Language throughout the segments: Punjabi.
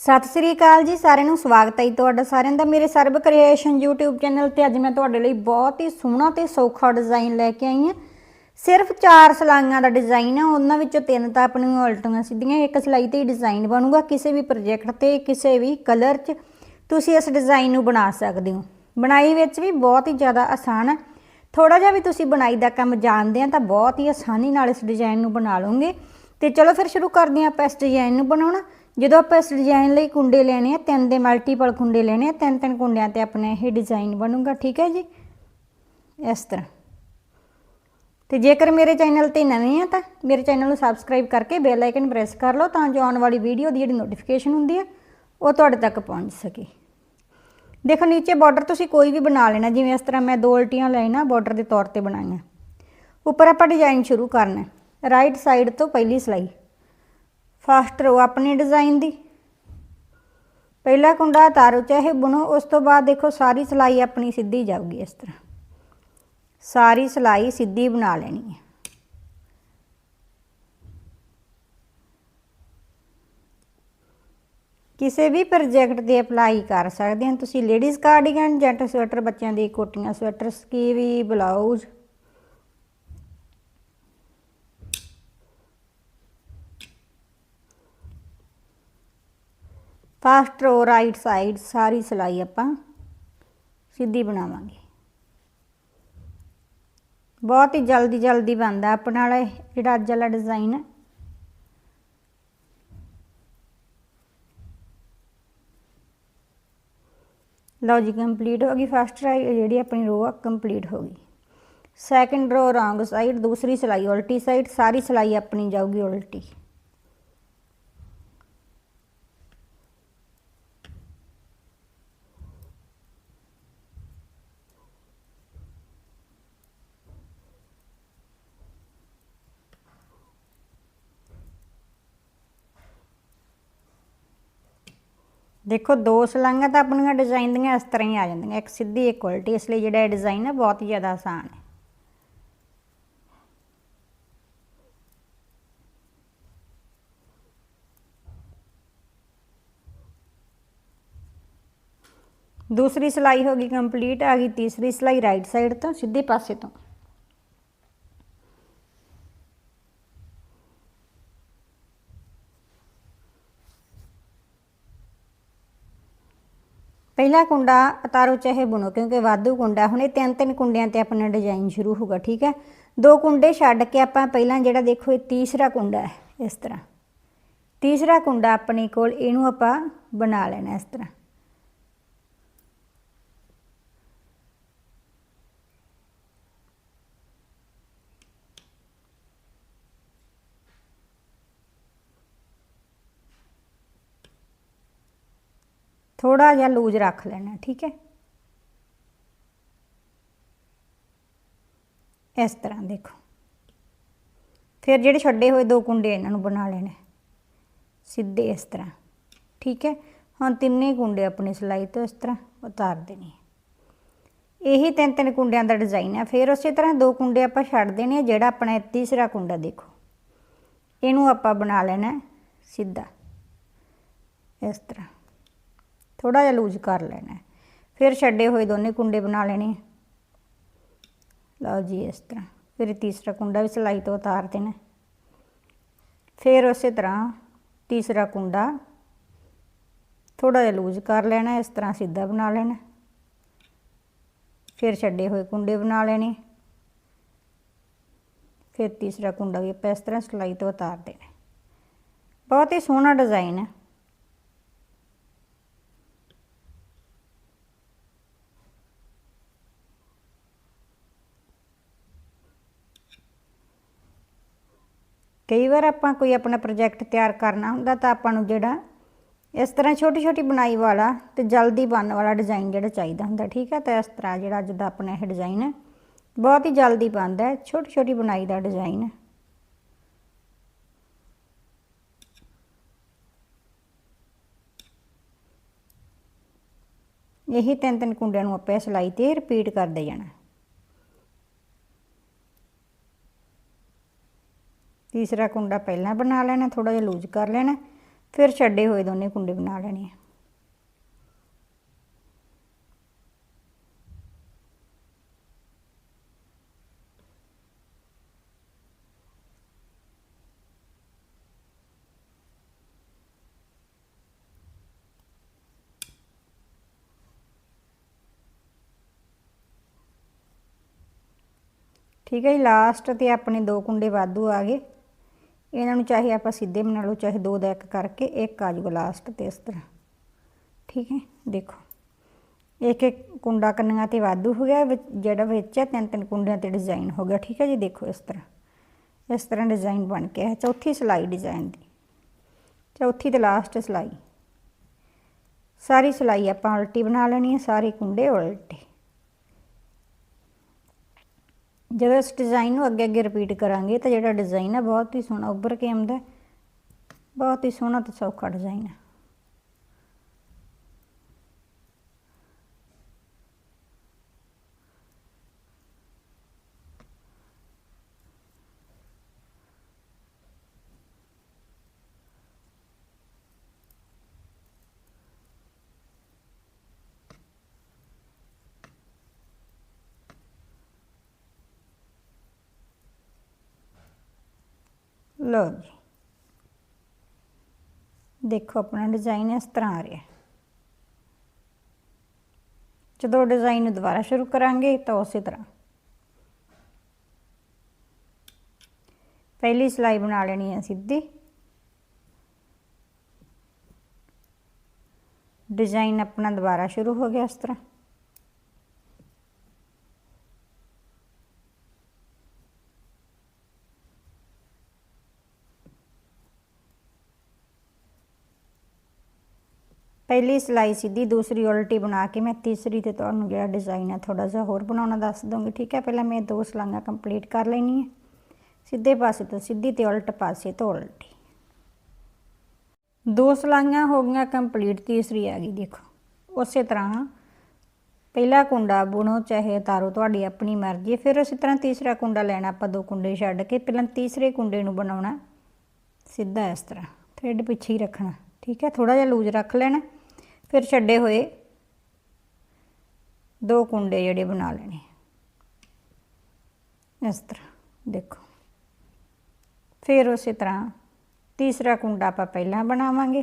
ਸਤਿ ਸ੍ਰੀ ਅਕਾਲ ਜੀ, ਸਾਰਿਆਂ ਨੂੰ ਸਵਾਗਤ ਹੈ ਜੀ ਤੁਹਾਡਾ ਸਾਰਿਆਂ ਦਾ ਮੇਰੇ ਸਰਬ ਕ੍ਰੀਏਸ਼ਨ YouTube ਚੈਨਲ ਤੇ ਅੱਜ ਮੈਂ ਤੁਹਾਡੇ ਲਈ ਬਹੁਤ ਹੀ ਸੋਹਣਾ ਤੇ ਸੌਖਾ ਡਿਜ਼ਾਈਨ ਲੈ ਕੇ ਆਈ ਹਾਂ। ਸਿਰਫ 4 ਸਲਾਈਆਂ ਦਾ ਡਿਜ਼ਾਈਨ ਹੈ ਉਹਨਾਂ ਵਿੱਚੋਂ ਤਿੰਨ ਤਾਂ ਆਪਣੀਆਂ ਉਲਟੀਆਂ ਸਿੱਧੀਆਂ, ਇੱਕ ਸਲਾਈ ਤੇ ਹੀ ਡਿਜ਼ਾਈਨ ਬਣੂਗਾ, ਕਿਸੇ ਵੀ ਪ੍ਰੋਜੈਕਟ ਤੇ, ਕਿਸੇ ਵੀ ਕਲਰ 'ਚ। ਤੁਸੀਂ ਇਸ ਡਿਜ਼ਾਈਨ ਨੂੰ ਬਣਾ ਸਕਦੇ ਹੋ। ਬਣਾਈ ਵਿੱਚ ਵੀ ਬਹੁਤ ਹੀ ਜ਼ਿਆਦਾ ਆਸਾਨ ਹੈ ਥੋੜਾ ਜਿਹਾ ਵੀ ਤੁਸੀਂ ਬਣਾਈ ਦਾ ਕੰਮ ਜਾਣਦੇ ਆ, ਤਾਂ ਬਹੁਤ ਹੀ ਆਸਾਨੀ ਨਾਲ ਇਸ ਡਿਜ਼ਾਈਨ ਨੂੰ ਬਣਾ ਲਓਗੇ। ਤੇ ਚਲੋ ਫਿਰ ਸ਼ੁਰੂ ਕਰਦੇ ਹਾਂ ਆਪਾਂ ਇਸ ਡਿਜ਼ਾਈਨ ਨੂੰ ਬਣਾਉਣਾ। ਜਦੋਂ ਆਪਾਂ ਇਸ ਡਿਜ਼ਾਈਨ ਲਈ ਕੁੰਡੇ ਲੈਣੇ ਆ, ਤਿੰਨ ਦੇ ਮਲਟੀਪਲ ਕੁੰਡੇ ਲੈਣੇ ਆ, ਤਿੰਨ ਤਿੰਨ ਕੁੰਡਿਆਂ ਤੇ ਆਪਣਾ ਇਹ ਡਿਜ਼ਾਈਨ ਬਣੂਗਾ, ਠੀਕ ਹੈ ਜੀ? ਇਸ ਤਰ੍ਹਾਂ। ਤੇ ਜੇਕਰ ਮੇਰੇ ਚੈਨਲ ਤੇ ਨਵੇਂ ਆ ਤਾਂ ਮੇਰੇ ਚੈਨਲ ਨੂੰ ਸਬਸਕ੍ਰਾਈਬ ਕਰਕੇ ਬੈਲ ਆਈਕਨ ਪ੍ਰੈਸ ਕਰ ਲਓ ਤਾਂ ਜੋ ਆਉਣ ਵਾਲੀ ਵੀਡੀਓ ਦੀ ਜਿਹੜੀ ਨੋਟੀਫਿਕੇਸ਼ਨ ਹੁੰਦੀ ਹੈ ਉਹ ਤੁਹਾਡੇ ਤੱਕ ਪਹੁੰਚ ਸਕੇ। ਦੇਖੋ, ਨੀਚੇ ਬਾਰਡਰ ਤੁਸੀਂ ਕੋਈ ਵੀ ਬਣਾ ਲੈਣਾ, ਜਿਵੇਂ ਇਸ ਤਰ੍ਹਾਂ ਮੈਂ ਦੋ ਉਲਟੀਆਂ ਲੈਣਾ ਬਾਰਡਰ ਦੇ ਤੌਰ ਤੇ ਬਣਾਈਆਂ। ਉੱਪਰ ਆਪਾਂ ਡਿਜ਼ਾਈਨ ਸ਼ੁਰੂ ਕਰਨਾ ਰਾਈਟ ਸਾਈਡ ਤੋਂ ਪਹਿਲੀ ਸਲਾਈ ਫਾਸਟ ਰੋ ਆਪਣੇ ਡਿਜ਼ਾਈਨ ਦੀ। ਪਹਿਲਾ ਕੁੰਡਾ ਤਾਰੋ ਚਾਹੇ ਬੁਣੋ, ਉਸ ਤੋਂ ਬਾਅਦ ਦੇਖੋ ਸਾਰੀ ਸਲਾਈ ਆਪਣੀ ਸਿੱਧੀ ਜਾਊਗੀ ਇਸ ਤਰ੍ਹਾਂ। ਸਾਰੀ ਸਲਾਈ ਸਿੱਧੀ ਬਣਾ ਲੈਣੀ ਹੈ। ਕਿਸੇ ਵੀ ਪ੍ਰੋਜੈਕਟ ਤੇ ਅਪਲਾਈ ਕਰ ਸਕਦੇ ਹਾਂ। ਤੁਸੀਂ ਲੇਡੀਜ਼ ਕਾਰਡੀਗਨ ਜੈਂਟ ਸਵੈਟਰ ਬੱਚਿਆਂ ਦੀ ਕੋਟੀਆਂ ਸਵੈਟਰ ਵੀ blouse first row right side ਸਾਰੀ ਸਿਲਾਈ ਆਪਾਂ ਸਿੱਧੀ ਬਣਾਵਾਂਗੇ। ਬਹੁਤ ਹੀ ਜਲਦੀ ਜਲਦੀ ਬਣਦਾ ਆਪਣਾ ਵਾਲਾ ਜਿਹੜਾ ਅੱਜ ਵਾਲਾ ਡਿਜ਼ਾਈਨ ਹੈ। ਲਓ ਜੀ ਕੰਪਲੀਟ ਹੋ ਗਈ ਫਸਟ ਜਿਹੜੀ ਆਪਣੀ ਰੋ ਆ ਕੰਪਲੀਟ ਹੋ ਗਈ। ਸੈਕੰਡ ਰੋ ਰੋਂਗ ਸਾਈਡ ਦੂਸਰੀ ਸਿਲਾਈ, ਉਲਟੀ ਸਾਈਡ ਸਾਰੀ ਸਿਲਾਈ ਆਪਣੀ ਜਾਊਗੀ ਉਲਟੀ। ਦੇਖੋ, ਦੋ ਸਲਾਈਆਂ ਤਾਂ ਆਪਣੀਆਂ ਡਿਜ਼ਾਈਨ ਦੀਆਂ ਇਸ ਤਰ੍ਹਾਂ ਹੀ ਆ ਜਾਂਦੀਆਂ, ਇੱਕ ਸਿੱਧੀ, ਇੱਕ ਉਲਟੀ, ਇਸ ਲਈ ਜਿਹੜਾ ਇਹ ਡਿਜ਼ਾਈਨ ਹੈ ਬਹੁਤ ਹੀ ਜ਼ਿਆਦਾ ਆਸਾਨ ਹੈ। ਦੂਸਰੀ ਸਲਾਈ ਹੋ ਗਈ ਕੰਪਲੀਟ ਆ ਗਈ ਤੀਸਰੀ ਸਲਾਈ ਰਾਈਟ ਸਾਈਡ ਤੋਂ, ਸਿੱਧੇ ਪਾਸੇ ਤੋਂ। ਪਹਿਲਾ ਕੁੰਡਾ ਉਤਾਰੋ ਚਾਹੇ ਬੁਣੋ, ਕਿਉਂਕਿ ਵਾਧੂ ਕੁੰਡਾ, ਹੁਣ ਇਹ ਤਿੰਨ ਤਿੰਨ ਕੁੰਡਿਆਂ ਤੇ ਆਪਣਾ ਡਿਜ਼ਾਈਨ ਸ਼ੁਰੂ ਹੋਊਗਾ, ਠੀਕ ਹੈ? ਦੋ ਕੁੰਡੇ ਛੱਡ ਕੇ ਆਪਾਂ ਪਹਿਲਾਂ ਜਿਹੜਾ ਦੇਖੋ, ਇਹ ਤੀਸਰਾ ਕੁੰਡਾ ਹੈ, ਇਸ ਤਰ੍ਹਾਂ। ਤੀਸਰਾ ਕੁੰਡਾ ਆਪਣੇ ਕੋਲ, ਇਹਨੂੰ ਆਪਾਂ ਬਣਾ ਲੈਣਾ ਇਸ ਤਰ੍ਹਾਂ। ਥੋੜਾ ਜਿਹਾ ਲੂਜ਼ ਰੱਖ ਲੈਣਾ, ਠੀਕ ਹੈ? ਇਸ ਤਰ੍ਹਾਂ ਦੇਖੋ। ਫਿਰ ਜਿਹੜੇ ਛੱਡੇ ਹੋਏ ਦੋ ਕੁੰਡੇ ਇਹਨਾਂ ਨੂੰ ਬਣਾ ਲੈਣੇ। ਸਿੱਧੇ ਇਸ ਤਰ੍ਹਾਂ, ਠੀਕ ਹੈ? ਹੁਣ ਤਿੰਨੇ ਕੁੰਡੇ ਆਪਣੀ ਸਿਲਾਈ ਤੋਂ ਇਸ ਤਰ੍ਹਾਂ ਉਤਾਰ ਦੇਣੇ ਇਹੀ ਤਿੰਨ ਤਿੰਨ ਕੁੰਡਿਆਂ ਦਾ ਡਿਜ਼ਾਈਨ ਹੈ ਫਿਰ ਉਸੇ ਤਰ੍ਹਾਂ ਦੋ ਕੁੰਡੇ ਆਪਾਂ ਛੱਡ ਦੇਣੇ ਆ, ਜਿਹੜਾ ਆਪਣਾ ਤੀਸਰਾ ਕੁੰਡਾ ਦੇਖੋ। ਇਹਨੂੰ ਆਪਾਂ ਬਣਾ ਲੈਣਾ ਸਿੱਧਾ। ਇਸ ਤਰ੍ਹਾਂ। ਥੋੜਾ ਜਿਹਾ ਲੂਜ਼ ਕਰ ਲੈਣਾ ਫਿਰ ਛੱਡੇ ਹੋਏ ਦੋਨੇ ਕੁੰਡੇ ਬਣਾ ਲੈਣੇ ਲਓ ਜੀ ਇਸ ਤਰ੍ਹਾਂ। ਫਿਰ ਤੀਸਰਾ ਕੁੰਡਾ ਵੀ ਸਲਾਈ ਤੋਂ ਉਤਾਰ ਦੇਣਾ ਫਿਰ ਉਸੇ ਤਰ੍ਹਾਂ ਤੀਸਰਾ ਕੁੰਡਾ ਥੋੜਾ ਜਿਹਾ ਲੂਜ਼ ਕਰ ਲੈਣਾ ਇਸ ਤਰ੍ਹਾਂ ਸਿੱਧਾ ਬਣਾ ਲੈਣਾ ਫਿਰ ਛੱਡੇ ਹੋਏ ਕੁੰਡੇ ਬਣਾ ਲੈਣੇ ਫਿਰ ਤੀਸਰਾ ਕੁੰਡਾ ਵੀ ਆਪਾਂ ਇਸ ਤਰ੍ਹਾਂ ਸਲਾਈ ਤੋਂ ਉਤਾਰ ਦੇਣਾ ਬਹੁਤ ਹੀ ਸੋਹਣਾ ਡਿਜ਼ਾਈਨ ਹੈ। ਕਈ ਵਾਰ ਆਪਾਂ ਕੋਈ ਆਪਣਾ ਪ੍ਰੋਜੈਕਟ ਤਿਆਰ ਕਰਨਾ ਹੁੰਦਾ ਤਾਂ ਆਪਾਂ ਨੂੰ ਜਿਹੜਾ ਇਸ ਤਰ੍ਹਾਂ ਛੋਟੀ ਛੋਟੀ ਬਣਾਈ ਵਾਲਾ ਤੇ ਜਲਦੀ ਬਣਨ ਵਾਲਾ ਡਿਜ਼ਾਈਨ ਜਿਹੜਾ ਚਾਹੀਦਾ ਹੁੰਦਾ, ਠੀਕ ਹੈ ਤਾਂ ਇਸ ਤਰ੍ਹਾਂ ਜਿਹੜਾ ਅੱਜ ਦਾ ਆਪਣਾ ਇਹ ਡਿਜ਼ਾਈਨ ਹੈ ਬਹੁਤ ਹੀ ਜਲਦੀ ਬਣਦਾ ਹੈ ਛੋਟੀ ਛੋਟੀ ਬਣਾਈ ਦਾ ਡਿਜ਼ਾਈਨ ਹੈ ਇਹੀ ਤਿੰਨ ਤਿੰਨ ਕੁੰਡਿਆਂ ਨੂੰ ਆਪਾਂ ਸਿਲਾਈ ਤੇ ਰਿਪੀਟ ਕਰਦੇ ਜਾਣਾ। ਤੀਸਰਾ ਕੁੰਡਾ ਪਹਿਲਾਂ ਬਣਾ ਲੈਣਾ ਥੋੜਾ ਜਿਹਾ ਲੂਜ਼ ਕਰ ਲੈਣਾ, ਫਿਰ ਛੱਡੇ ਹੋਏ ਦੋਨੇ ਕੁੰਡੇ ਬਣਾ ਲੈਣੇ ਆ। ਠੀਕ ਹੈ ਜੀ ਲਾਸਟ ਤੇ ਆਪਣੇ ਦੋ ਕੁੰਡੇ ਵਾਧੂ ਆ ਗਏ। ਇਹਨਾਂ ਨੂੰ ਚਾਹੇ ਆਪਾਂ ਸਿੱਧੇ ਬਣਾ ਲਓ ਚਾਹੇ ਦੋ ਦਾ ਇੱਕ ਕਰਕੇ, ਇੱਕ ਆ ਜੂਗਾ ਲਾਸਟ ਤੇ ਇਸ ਤਰ੍ਹਾਂ। ਠੀਕ ਹੈ? ਦੇਖੋ। ਇੱਕ ਇੱਕ ਕੁੰਡਾ ਕੰਨੀਆਂ ਤੇ ਵਾਧੂ ਹੋ ਗਿਆ, ਵਿੱਚ- ਜਿਹੜਾ ਵਿੱਚ ਹੈ, ਤਿੰਨ ਤਿੰਨ ਕੁੰਡਿਆਂ ਤੇ ਡਿਜ਼ਾਈਨ ਹੋ ਗਿਆ। ਠੀਕ ਹੈ ਜੀ? ਦੇਖੋ ਇਸ ਤਰ੍ਹਾਂ। ਇਸ ਤਰ੍ਹਾਂ ਡਿਜ਼ਾਈਨ ਬਣ ਕੇ ਹੈ ਚੌਥੀ ਸਲਾਈ ਡਿਜ਼ਾਈਨ ਦੀ। ਚੌਥੀ ਤੇ ਲਾਸਟ ਸਲਾਈ। ਸਾਰੀ ਸਲਾਈ ਆਪਾਂ ਉਲਟੀ ਬਣਾ ਲੈਣੀ ਹੈ, ਸਾਰੇ ਕੁੰਡੇ ਉਲਟੇ। ਜਦੋਂ ਇਸ ਡਿਜ਼ਾਈਨ ਨੂੰ ਅੱਗੇ ਅੱਗੇ ਰਿਪੀਟ ਕਰਾਂਗੇ ਤਾਂ ਜਿਹੜਾ ਡਿਜ਼ਾਈਨ ਹੈ ਬਹੁਤ ਹੀ ਸੋਹਣਾ, ਉੱਭਰ ਕੇ ਆਉਂਦਾ ਬਹੁਤ ਹੀ ਸੋਹਣਾ ਤੇ ਸੌਖਾ ਡਿਜ਼ਾਈਨ ਹੈ ਲਓ ਜੀ। ਦੇਖੋ, ਆਪਣਾ ਡਿਜ਼ਾਈਨ ਇਸ ਤਰ੍ਹਾਂ ਆ ਰਿਹਾ ਜਦੋਂ ਡਿਜ਼ਾਈਨ ਨੂੰ ਦੁਬਾਰਾ ਸ਼ੁਰੂ ਕਰਾਂਗੇ ਤਾਂ ਉਸੇ ਤਰ੍ਹਾਂ। ਪਹਿਲੀ ਸਲਾਈ ਬਣਾ ਲੈਣੀ ਹੈ ਸਿੱਧੀ। ਡਿਜ਼ਾਈਨ ਆਪਣਾ ਦੁਬਾਰਾ ਸ਼ੁਰੂ ਹੋ ਗਿਆ ਇਸ ਤਰ੍ਹਾਂ। ਪਹਿਲੀ ਸਲਾਈ ਸਿੱਧੀ, ਦੂਸਰੀ ਉਲਟੀ ਬਣਾ ਕੇ, ਮੈਂ ਤੀਸਰੀ ਤੇ ਤੁਹਾਨੂੰ ਜਿਹੜਾ ਡਿਜ਼ਾਈਨ ਹੈ ਥੋੜਾ ਜਿਹਾ ਹੋਰ ਬਣਾਉਣਾ ਦੱਸ ਦੂੰਗੀ ਠੀਕ ਹੈ? ਪਹਿਲਾਂ ਮੈਂ ਦੋ ਸਲਾਈਆਂ ਕੰਪਲੀਟ ਕਰ ਲੈਣੀ ਹੈ। ਸਿੱਧੇ ਪਾਸੇ ਤੋਂ ਸਿੱਧੀ ਤੇ ਉਲਟ ਪਾਸੇ ਤੋਂ ਉਲਟੀ। ਦੋ ਸਲਾਈਆਂ ਹੋ ਗਈਆਂ ਕੰਪਲੀਟ ਤੀਸਰੀ ਆ ਗਈ, ਦੇਖੋ। ਉਸੇ ਤਰ੍ਹਾਂ ਪਹਿਲਾ ਕੁੰਡਾ ਬੁਣੋ, ਚਾਹੇ ਉਤਾਰੋ ਤੁਹਾਡੀ ਆਪਣੀ ਮਰਜ਼ੀ ਹੈ। ਫਿਰ ਉਸੇ ਤਰ੍ਹਾਂ ਤੀਸਰਾ ਕੁੰਡਾ ਲੈਣਾ, ਆਪਾਂ ਦੋ ਕੁੰਡੇ ਛੱਡ ਕੇ, ਪਹਿਲਾਂ ਤੀਸਰੇ ਕੁੰਡੇ ਨੂੰ ਬਣਾਉਣਾ। ਸਿੱਧਾ ਇਸ ਤਰ੍ਹਾਂ ਥ੍ਰੈਡ ਪਿੱਛੇ ਹੀ ਰੱਖਣਾ, ਠੀਕ ਹੈ? ਥੋੜਾ ਜਿਹਾ ਲੂਜ਼ ਰੱਖ ਲੈਣਾ। ਫਿਰ ਛੱਡੇ ਹੋਏ ਦੋ ਕੁੰਡੇ ਜਿਹੜੇ ਬਣਾ ਲੈਣੇ ਇਸ ਤਰ੍ਹਾਂ ਦੇਖੋ ਫਿਰ ਉਸੇ ਤਰ੍ਹਾਂ ਤੀਸਰਾ ਕੁੰਡਾ ਆਪਾਂ ਪਹਿਲਾਂ ਬਣਾਵਾਂਗੇ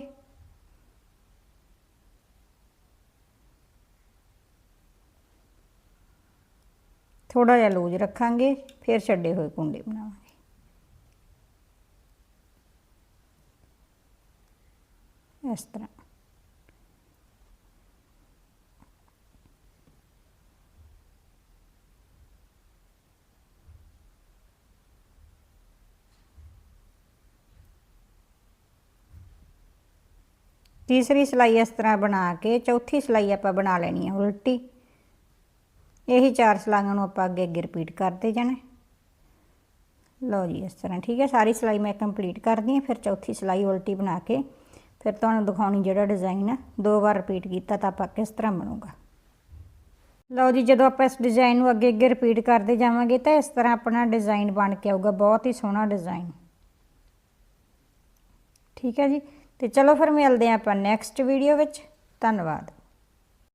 ਥੋੜਾ ਜਿਹਾ ਲੂਜ਼ ਰੱਖਾਂਗੇ ਫਿਰ ਛੱਡੇ ਹੋਏ ਕੁੰਡੇ ਬਣਾਵਾਂਗੇ ਇਸ ਤਰ੍ਹਾਂ ਤੀਸਰੀ ਸਿਲਾਈ ਇਸ ਤਰ੍ਹਾਂ ਬਣਾ ਕੇ, ਚੌਥੀ ਸਿਲਾਈ ਆਪਾਂ ਬਣਾ ਲੈਣੀ ਹੈ ਉਲਟੀ। ਇਹੀ ਚਾਰ ਸਲਾਈਆਂ ਨੂੰ ਆਪਾਂ ਅੱਗੇ ਅੱਗੇ ਰਿਪੀਟ ਕਰਦੇ ਜਾਣਾ। ਲਓ ਜੀ ਇਸ ਤਰ੍ਹਾਂ, ਠੀਕ ਹੈ? ਸਾਰੀ ਸਿਲਾਈ ਮੈਂ ਕੰਪਲੀਟ ਕਰਦੀ ਹਾਂ, ਫਿਰ ਚੌਥੀ ਸਿਲਾਈ ਉਲਟੀ ਬਣਾ ਕੇ, ਫਿਰ ਤੁਹਾਨੂੰ ਦਿਖਾਉਣੀ ਜਿਹੜਾ ਡਿਜ਼ਾਈਨ ਹੈ ਦੋ ਵਾਰ ਰਿਪੀਟ ਕੀਤਾ ਤਾਂ ਆਪਾਂ ਕਿਸ ਤਰ੍ਹਾਂ ਬਣੂਗਾ। ਲਓ ਜੀ, ਜਦੋਂ ਆਪਾਂ ਇਸ ਡਿਜ਼ਾਈਨ ਨੂੰ ਅੱਗੇ ਅੱਗੇ ਰਿਪੀਟ ਕਰਦੇ ਜਾਵਾਂਗੇ ਤਾਂ ਇਸ ਤਰ੍ਹਾਂ ਆਪਣਾ ਡਿਜ਼ਾਈਨ ਬਣ ਕੇ ਆਊਗਾ। ਬਹੁਤ ਹੀ ਸੋਹਣਾ ਡਿਜ਼ਾਈਨ ਠੀਕ ਹੈ ਜੀ? ਤੇ ਚਲੋ ਫਿਰ ਮਿਲਦੇ ਹਾਂ ਆਪਾਂ ਨੈਕਸਟ ਵੀਡੀਓ ਵਿੱਚ। ਧੰਨਵਾਦ।